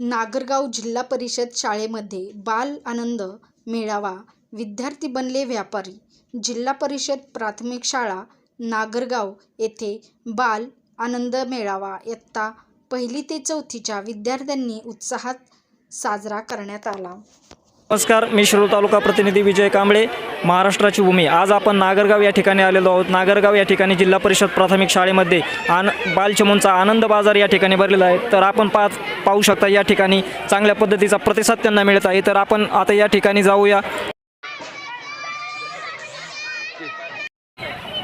नागरगाव जिल्हा परिषद शाळेमध्ये बाल आनंद मेळावा. विद्यार्थी बनले व्यापारी. जिल्हा परिषद प्राथमिक शाळा नागरगाव येथे बाल आनंद मेळावा इयत्ता पहिली ते चौथीच्या विद्यार्थ्यांनी उत्साहात साजरा करण्यात आला. नमस्कार मी शिरूर तालुका प्रतिनिधी विजय कांबळे महाराष्ट्राची भूमी. आज आपण नागरगाव या ठिकाणी आलेलो आहोत. नागरगाव या ठिकाणी जिल्हा परिषद प्राथमिक शाळेमध्ये आन बालचमूंचा आनंद बाजार या ठिकाणी भरलेला आहे. तर आपण पाच पाहू शकता या ठिकाणी चांगल्या पद्धतीचा प्रतिसाद त्यांना मिळत आहे. तर आपण आता या ठिकाणी जाऊया.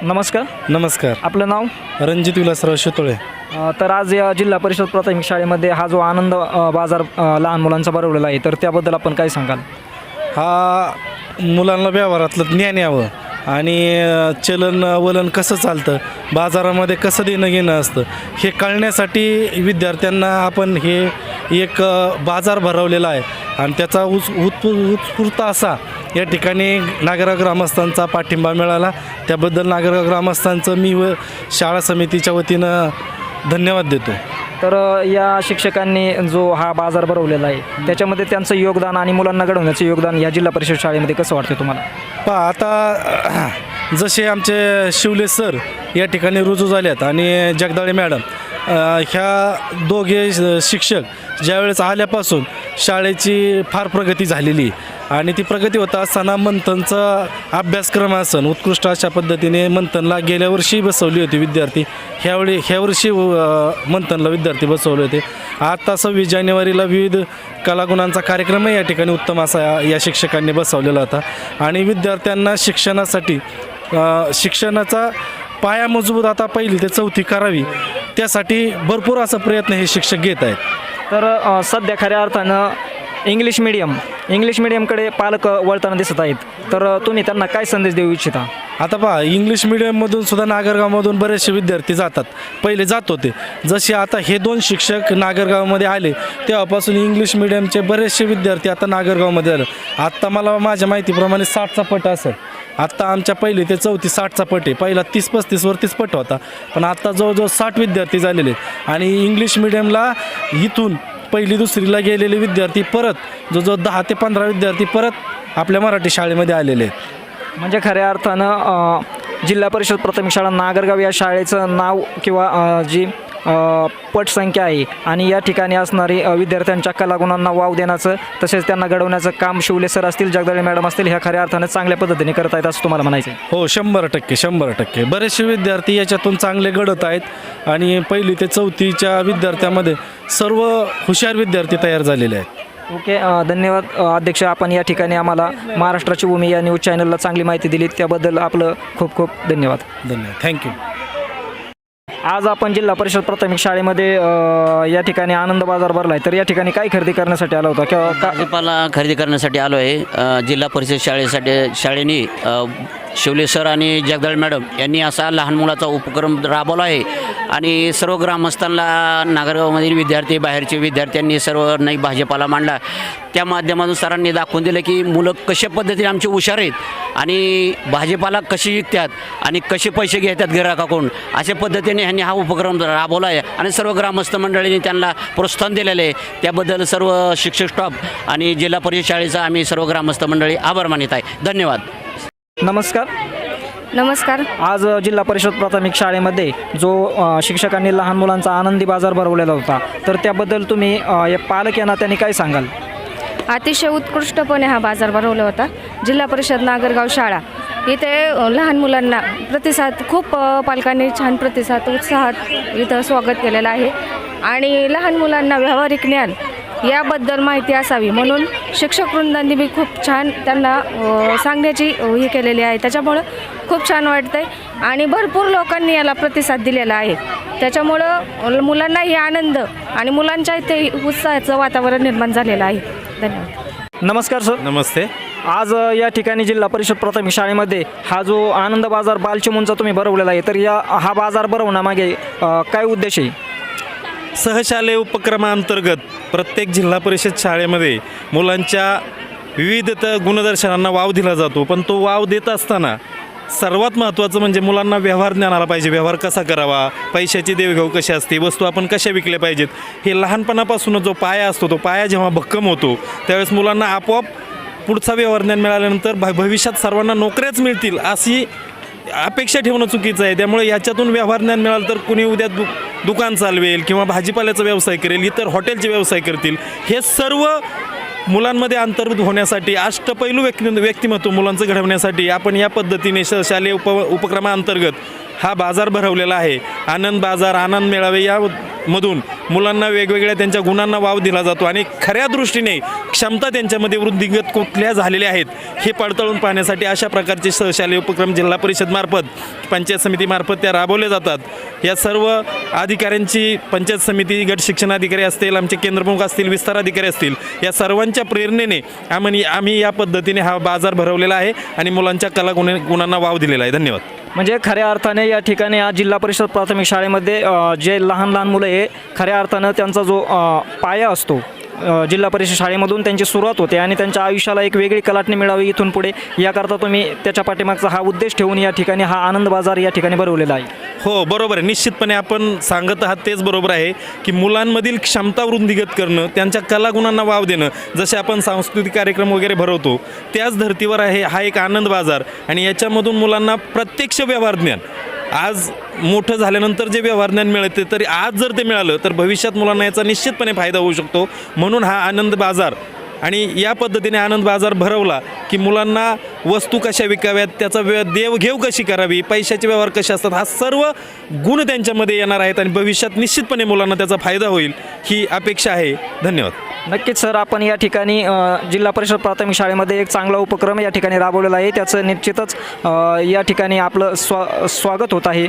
नमस्कार. नमस्कार. आपलं नाव? रणजित विलासराव शितोळे. अ, तर आज या जिल्हा परिषद प्राथमिक शाळेमध्ये हा जो आनंद अ, बाजार अ, लहान मुलांचा भरवलेला आहे तर त्याबद्दल आपण काय सांगाल? हा मुलांना व्यवहारातलं ज्ञान यावं आणि अ, चलन वलन कसं चालतं बाजारामध्ये कसं देणं घेणं असतं हे कळण्यासाठी विद्यार्थ्यांना आपण हे एक अ, बाजार भरवलेला आहे. आणि त्याचा उच उत्पु उत्स्फूर्त असा या ठिकाणी नागरा ग्रामस्थांचा पाठिंबा मिळाला. त्याबद्दल नागरा ग्रामस्थांचं मी व शाळा समितीच्या वतीनं धन्यवाद देतो. तर या शिक्षकांनी जो हा बाजार भरवलेला आहे त्याच्यामध्ये त्यांचं योगदान आणि मुलांना घडवण्याचं योगदान या जिल्हा परिषद शाळेमध्ये कसं वाटतं तुम्हाला? पहा आता जसे आमचे शिवले सर या ठिकाणी रुजू झाल्यात आणि जगदाळे मॅडम ह्या दोघे शिक्षक ज्यावेळेस आल्यापासून शाळेची फार प्रगती झालेली आणि ती प्रगती होत असताना मंथनचा अभ्यासक्रम असन उत्कृष्ट अशा पद्धतीने मंथनला गेल्या वर्षी बसवली होती विद्यार्थी. ह्यावेळी ह्या वर्षी मंथनला विद्यार्थी बसवले होते. आता सव्वीस जानेवारीला विविध कलागुणांचा कार्यक्रमही या ठिकाणी उत्तम असा या- शिक्षकांनी बसवलेला होता. आणि विद्यार्थ्यांना शिक्षणासाठी शिक्षणाचा पाया मजबूत आता पहिली ते चौथी करावी त्यासाठी भरपूर असा प्रयत्न हे शिक्षक घेत आहेत. तर सध्या खऱ्या अर्थानं इंग्लिश मिडियम इंग्लिश मिडियमकडे पालक वळताना दिसत आहेत. तर तुम्ही त्यांना काय संदेश देऊ इच्छिता? आता पहा इंग्लिश मिडियममधून सुद्धा नागरगावमधून बरेचसे विद्यार्थी जातात. पहिले जात होते. जसे आता हे दोन शिक्षक नागरगावमध्ये आले तेव्हापासून इंग्लिश मिडियमचे बरेचसे विद्यार्थी आता नागरगावमध्ये आले. आत्ता मला माझ्या माहितीप्रमाणे साठचा पट असेल. आत्ता आमच्या पहिले ते चौथी साठचा पट आहे. पहिला तीस पस्तीसवरतीच पट होता. पण आत्ता जवळजवळ साठ विद्यार्थी झालेले आणि इंग्लिश मिडियमला इथून पहिली दुसरीला गेलेले विद्यार्थी परत जो जो दहा ते पंधरा विद्यार्थी परत आपल्या मराठी शाळेमध्ये आलेले आहेत. म्हणजे खऱ्या अर्थानं अ, जिल्हा परिषद प्राथमिक शाळा नागरगाव या शाळेचं नाव किंवा अ, जी अ, पटसंख्या आहे आणि या ठिकाणी असणारी अ, विद्यार्थ्यांच्या कलागुणांना वाव देण्याचं तसेच त्यांना घडवण्याचं काम शिवले सर असतील जगदाळे मॅडम असतील ह्या खऱ्या अर्थानं चांगल्या पद्धतीने करत आहेत असं तुम्हाला म्हणायचं आहे. हो शंभर टक्के शंभर टक्के. बरेचसे विद्यार्थी याच्यातून चांगले घडत आहेत आणि पहिली ते चौथीच्या विद्यार्थ्यामध्ये सर्व हुशार विद्यार्थी तयार झालेले आहेत. ओके अ, धन्यवाद अ, अध्यक्ष. आपण या ठिकाणी आम्हाला महाराष्ट्राची भूमी या न्यूज चॅनलला चांगली माहिती दिली. त्याबद्दल आपलं खूप खूप धन्यवाद. धन्यवाद. थँक्यू आज आपण जिल्हा परिषद प्राथमिक शाळेमध्ये अ, या ठिकाणी आनंद बाजार भरला आहे तर या ठिकाणी काय खरेदी करण्यासाठी आला होता? किंवा का भाजीपाला खरेदी करण्यासाठी आलो आहे. अ, जिल्हा परिषद शाळेसाठी शाळेने अ, शिवले सर आणि जगदाळ मॅडम यांनी असा लहान मुलाचा उपक्रम राबवला आहे. आणि सर्व ग्रामस्थांना नागरगावमधील विद्यार्थी बाहेरचे विद्यार्थ्यांनी सर्व नाही भाजीपाला मांडला. त्या माध्यमातून सरांनी दाखवून दिलं की मुलं कशा पद्धतीने आमचे हुशार आहेत आणि भाजीपाला कशी विकतात आणि कसे पैसे घेतात गिराकाकडून अशा पद्धतीने ह्यांनी हा उपक्रम राबवला आहे. आणि सर्व ग्रामस्थ मंडळींनी त्यांना प्रोत्साहन दिलेलं आहे. त्याबद्दल सर्व शिक्षक स्टाफ आणि जिल्हा परिषद शाळेचा आम्ही सर्व ग्रामस्थ मंडळी आभार मानित आहे. धन्यवाद. नमस्कार. नमस्कार. आज जिल्हा परिषद प्राथमिक शाळेमध्ये जो अ, शिक्षकांनी लहान मुलांचा आनंदी बाजार भरवलेला होता तर त्याबद्दल तुम्ही अ, या पालक या नात्याने काय सांगाल? अतिशय उत्कृष्टपणे हा बाजार भरवला होता. जिल्हा परिषद नागरगाव शाळा. इथे अ, लहान मुलांना प्रतिसाद खूप अ, पालकांनी छान प्रतिसाद उत्साहात इथं स्वागत केलेलं आहे. आणि लहान मुलांना व्यावहारिक ज्ञान याबद्दल माहिती असावी. म्हणून शिक्षक वृंदांनी बी खूप छान त्यांना सांगण्याची हे केलेली आहे. त्याच्यामुळं खूप छान वाटतं आहे आणि भरपूर लोकांनी याला प्रतिसाद दिलेला आहे. त्याच्यामुळं मुलांनाही आनंद आणि मुलांच्या इथे उत्साहाचं वातावरण निर्माण झालेलं आहे. धन्यवाद. नमस्कार सर. नमस्ते. आज या ठिकाणी जिल्हा परिषद प्राथमिक शाळेमध्ये हा जो आनंद बाजार बालचिमूंचा तुम्ही भरवलेला आहे तर या हा बाजार भरवण्यामागे काय उद्देश आहे? सहशालेय उपक्रमाअंतर्गत प्रत्येक जिल्हा परिषद शाळेमध्ये मुलांच्या विविध गुणदर्शनांना वाव दिला जातो. पण तो वाव देत असताना सर्वात महत्त्वाचं म्हणजे मुलांना व्यवहार ज्ञान आला पाहिजे. व्यवहार कसा करावा? पैशाची देवघेव कशी असते? वस्तू आपण कशा विकल्या पाहिजेत? हे लहानपणापासूनच जो पाया असतो तो पाया जेव्हा भक्कम होतो त्यावेळेस मुलांना आपोआप पुढचा व्यवहार ज्ञान मिळाल्यानंतर भ भविष्यात सर्वांना नोकऱ्याच मिळतील अशी अपेक्षा ठेवणं चुकीचं आहे. त्यामुळे याच्यातून व्यवहार ज्ञान मिळालं तर कुणी उद्या दु दुकान चालवेल किंवा भाजीपाल्याचा व्यवसाय करेल इतर हॉटेलचे व्यवसाय करतील. हे सर्व मुलांमध्ये अंतर्भूत होण्यासाठी अष्टपैलू व्यक्ती व्यक्तिमत्व मुलांचं घडवण्यासाठी आपण या पद्धतीने श शालेय उप उपक्रमाअंतर्गत हा बाजार भरवलेला आहे. आनंद बाजार आनंद मेळावे या मधून मुलांना वेगवेगळ्या त्यांच्या गुणांना वाव दिला जातो आणि खऱ्या दृष्टीने क्षमता त्यांच्यामध्ये वृद्धिगत कुठल्या झालेल्या आहेत हे पडताळून पाहण्यासाठी अशा प्रकारचे सहशालेय उपक्रम जिल्हा परिषदमार्फत पंचायत समितीमार्फत त्या राबवल्या जातात. या सर्व अधिकाऱ्यांची पंचायत समिती गट शिक्षणाधिकारी असतील आमचे केंद्रप्रमुख असतील विस्तार अधिकारी असतील या सर्वांच्या प्रेरणेने आम्ही आम्ही या पद्धतीने हा बाजार भरवलेला आहे आणि मुलांच्या कला गुण गुणांना वाव दिलेला आहे. धन्यवाद. म्हणजे खऱ्या अर्थाने या ठिकाणी आज जिल्हा परिषद प्राथमिक शाळेमध्ये जे लहान लहान मुलं आहे खऱ्या अर्थानं त्यांचा जो पाया असतो जिल्हा परिषद शाळेमधून त्यांची सुरुवात होते आणि त्यांच्या आयुष्याला एक वेगळी कलाटणी मिळावी इथून पुढे. याकरता तुम्ही त्याच्या पाठीमागचा हा उद्देश ठेवून या ठिकाणी हा आनंद बाजार या ठिकाणी भरवलेला आहे. हो बरोबर आहे. निश्चितपणे आपण सांगत आहात तेच बरोबर आहे की मुलांमधील क्षमता वृद्धिगत करणं त्यांच्या कलागुणांना वाव देणं जसे आपण सांस्कृतिक कार्यक्रम वगैरे भरवतो त्याच धर्तीवर आहे हा एक आनंद बाजार. आणि याच्यामधून मुलांना प्रत्यक्ष व्यवहार ज्ञान. आज मोठं झाल्यानंतर जे व्यवहार ज्ञान मिळते तरी आज जर ते मिळालं तर भविष्यात मुलांना याचा निश्चितपणे फायदा होऊ शकतो. म्हणून हा आनंद बाजार. आणि या पद्धतीने आनंद बाजार भरवला की मुलांना वस्तू कशा विकाव्यात त्याचा व्य देवघेव कशी करावी पैशाचे व्यवहार कसे असतात हा सर्व गुण त्यांच्यामध्ये येणार आहेत आणि भविष्यात निश्चितपणे मुलांना त्याचा फायदा होईल ही अपेक्षा आहे. धन्यवाद. नक्कीच सर आपण या ठिकाणी जिल्हा परिषद प्राथमिक शाळेमध्ये एक चांगला उपक्रम या ठिकाणी राबवलेला आहे. त्याचं निश्चितच या ठिकाणी आपलं स्वा स्वागत होत आहे.